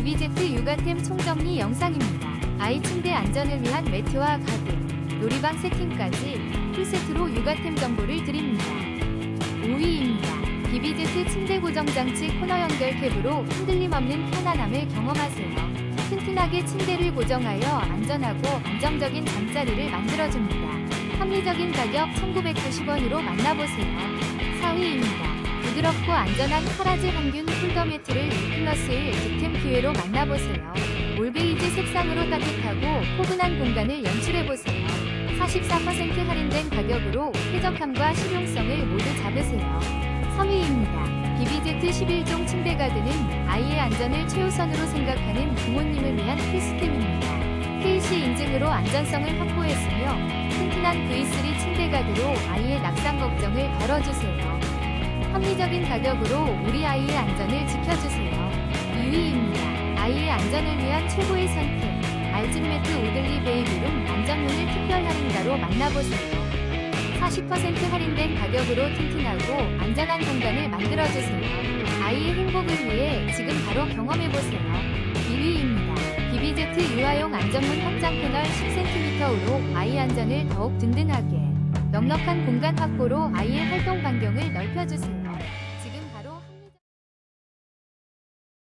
비비제트 육아템 총정리 영상입니다. 아이 침대 안전을 위한 매트와 가드, 놀이방 세팅까지 풀세트로 육아템 정보를 드립니다. 5위입니다. 비비제트 침대 고정장치 코너 연결 캡으로 흔들림 없는 편안함을 경험하세요. 튼튼하게 침대를 고정하여 안전하고 안정적인 잠자리를 만들어줍니다. 합리적인 가격 1990원으로 만나보세요. 4위입니다. 부드럽고 안전한 카라지 항균 폴더 매트를 1 플러스 1 득템 기회로 만나보세요. 올베이지 색상으로 따뜻하고 포근한 공간을 연출해보세요. 44% 할인된 가격으로 쾌적함과 실용성을 모두 잡으세요. 3위입니다. 비비제트 11종 침대 가드는 아이의 안전을 최우선으로 생각하는 부모님을 위한 필수템입니다. KC 인증으로 안전성을 확보했으며 튼튼한 V3 침대 가드로 아이의 낙상 걱정을 덜어주세요. 합리적인 가격으로 우리 아이의 안전을 지켜주세요. 2위입니다. 아이의 안전을 위한 최고의 선택. 알진매트 오들리 베이비룸 안전문을 특별 할인가로 만나보세요. 40% 할인된 가격으로 튼튼하고 안전한 공간을 만들어주세요. 아이의 행복을 위해 지금 바로 경험해보세요. 2위입니다. 비비제트 유아용 안전문 확장 패널 10cm으로 아이 안전을 더욱 든든하게 넉넉한 공간 확보로 아이의 활동 반경을 넓혀주세요.